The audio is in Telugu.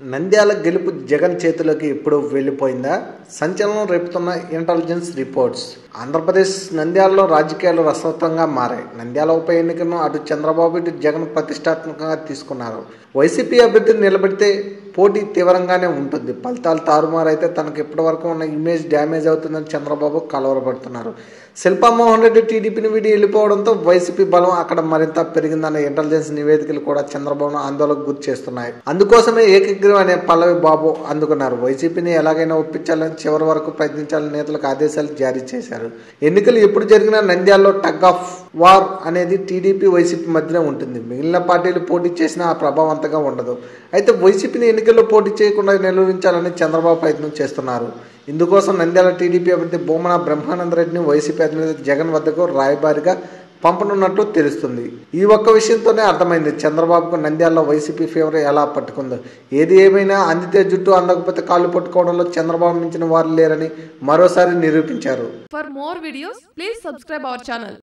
నంద్యాల గెలుపు జగన్ చేతిలోకి ఇప్పుడు వెళ్ళిపోయిందా? సంచలనం రేపుతున్న ఇంటెలిజెన్స్ రిపోర్ట్స్ ఆంధ్రప్రదేశ్ నంద్యాలలో రాజకీయాలు రసవత్తంగా మారాయి. నంద్యాల ఉప ఎన్నికను అటు చంద్రబాబు ఇటు జగన్ ప్రతిష్టాత్మకంగా తీసుకున్నారు. వైసీపీ అభ్యర్థిని నిలబెడితే పోటీ తీవ్రంగానే ఉంటుంది. ఫలితాలు తారుమారైతే తనకు ఇప్పటి వరకు ఉన్న ఇమేజ్ డ్యామేజ్ అవుతుందని చంద్రబాబు కలవరపడుతున్నారు. శిల్పామోహన్ రెడ్డి టీడీపీని వీడి వెళ్ళిపోవడంతో వైసీపీ బలం అక్కడ మరింత పెరిగిందన్న ఇంటెలిజెన్స్ నివేదికలు కూడా చంద్రబాబును ఆందోళనకు గురి చేస్తున్నాయి అందుకోసమే ఏకగ్రీవం అనే పల్లవి బాబు అందుకున్నారు. వైసీపీని ఎలాగైనా ఒప్పించాలని చివరి వరకు ప్రయత్నించాలని నేతలకు ఆదేశాలు జారీ చేశారు. ఎన్నికలు ఎప్పుడు జరిగినా నంద్యాలలో టగ్ ఆఫ్ వార్ అనేది టీడీపీ వైసీపీ మధ్యనే ఉంటుంది. మిగిలిన పార్టీలు పోటీ చేసినా ఆ ప్రభావం అంతగా ఉండదు. అయితే వైసీపీని ఎన్నికల్లో పోటీ చేయకుండా నిలువించాలని చంద్రబాబు ప్రయత్నం చేస్తున్నారు. ఇందుకోసం నంద్యాల టీడీపీ అభ్యర్థి భూమన బ్రహ్మానందరెడ్డిని వైసీపీ అధినేత జగన్ వద్దకు రాయబారిగా పంపనున్నట్టు తెలుస్తుంది. ఈ ఒక్క విషయంతోనే అర్థమైంది. చంద్రబాబుకు నంద్యాలలో వైసీపీ ఫీవర్ ఎలా పట్టుకుందో. ఏది ఏమైనా అందితే జుట్టు అందకపోతే కాళ్ళు పట్టుకోవడంలో చంద్రబాబు మించిన వారు లేరని మరోసారి నిరూపించారు. For more videos please subscribe our channel